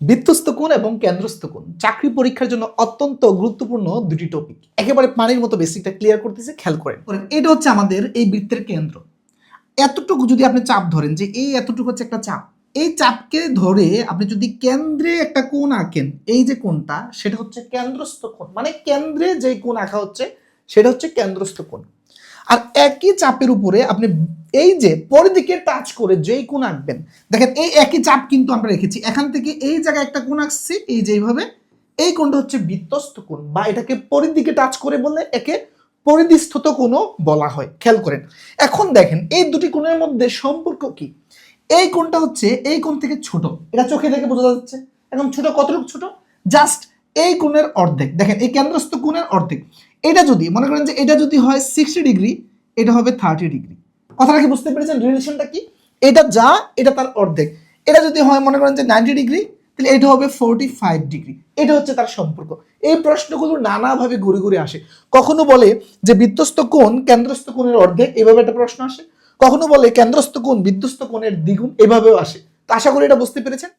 বৃত্তস্থ কোণ এবং কেন্দ্রস্থ কোণ। চাকরি পরীক্ষার জন্য অত্যন্ত গুরুত্বপূর্ণ দুটি টপিক একেবারে পানির মতো বেসিকটা ক্লিয়ার করতেছে, খেয়াল করেন। এটা হচ্ছে আমাদের এই বৃত্তের কেন্দ্র। এতটুকু যদি আপনি চাপ ধরেন যে এই এতটুকু হচ্ছে একটা চাপ, এই চাপকে ধরে আপনি যদি কেন্দ্রে একটা কোণ আঁকেন, এই যে কোণটা, সেটা হচ্ছে কেন্দ্রস্থ কোণ। মানে কেন্দ্রে যে কোণ আঁকা হচ্ছে, সেটা হচ্ছে কেন্দ্রস্থ কোণ। আর একই চাপের উপরে আপনি এই যে পরিদিকে টাচ করে যেই কোণ আঁকবেন, দেখেন এই একই চাপ কিন্তু আমরা রেখেছি। এখান থেকে এই জায়গায় একটা কোণ আঁকছি, এই যে এইভাবে, এই কোণটা হচ্ছে বৃত্তস্থ কোণ বা এটাকে পরিদিকে টাচ করে বললে একে পরিধিস্থত কোণও বলা হয়। খেয়াল করেন। এখন দেখেন, এই দুটি কোণের মধ্যে সম্পর্ক কি? এই কোণটা হচ্ছে এই কোণ থেকে ছোট। এটা চোখে দেখে বোঝা যাচ্ছে। এখন ছোট কতটুকু ছোট? জাস্ট এই কোণের অর্ধেক। দেখেন, এই কেন্দ্রস্থ কোণের অর্ধেক। এটা যদি, মনে করেন যে এটা যদি হয় সিক্সটি ডিগ্রি এটা হবে থার্টি ডিগ্রি কথাটা কি বুঝতে পেরেছেন? রিলেশনটা কি? এটা যা, এটা তার অর্ধেক। এটা যদি হয়, মনে করেন যে নাইনটি ডিগ্রি তাহলে এটা হবে ফোরটি ফাইভ ডিগ্রি এটা হচ্ছে তার সম্পর্ক। এই প্রশ্নগুলো নানাভাবে ঘুরে ঘুরে আসে। কখনো বলে যে বিধ্বস্ত কোণ কেন্দ্রস্থ কোণের অর্ধেক, এভাবে একটা প্রশ্ন আসে? কখনো বলে কেন্দ্রস্থ কোণ বিধ্বস্ত কোণের দ্বিগুণ, এভাবেও আসে। তো আশা করি এটা বুঝতে পেরেছেন?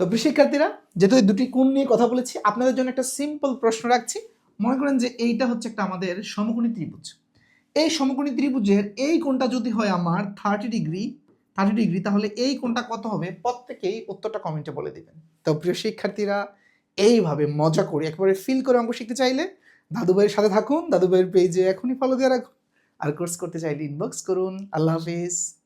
তো শিক্ষার্থীরা যেহেতু দুটি কোণ নিয়ে কথা বলেছি, আপনাদের জন্য একটা সিম্পল প্রশ্ন রাখছি। মনে করেন যে এইটা হচ্ছে একটা আমাদের সমকোণী ত্রিভুজ। এই সমকোণী ত্রিভুজের এই কোণটা যদি হয় আমার থার্টি ডিগ্রি থার্টি ডিগ্রি তাহলে এই কোণটা কত হবে? প্রত্যেকেই উত্তরটা কমেন্টে বলে দেবেন। তো প্রিয় শিক্ষার্থীরা, এইভাবে মজা করে একবারে ফিল করে অঙ্ক শিখতে চাইলে দাদুবাইয়ের সাথে থাকুন, দাদু ভাইয়ের পেজে এখনই ফলো দিয়ে রাখুন। আর কোর্স করতে চাইলে ইনবক্স করুন। আল্লাহ হাফিজ।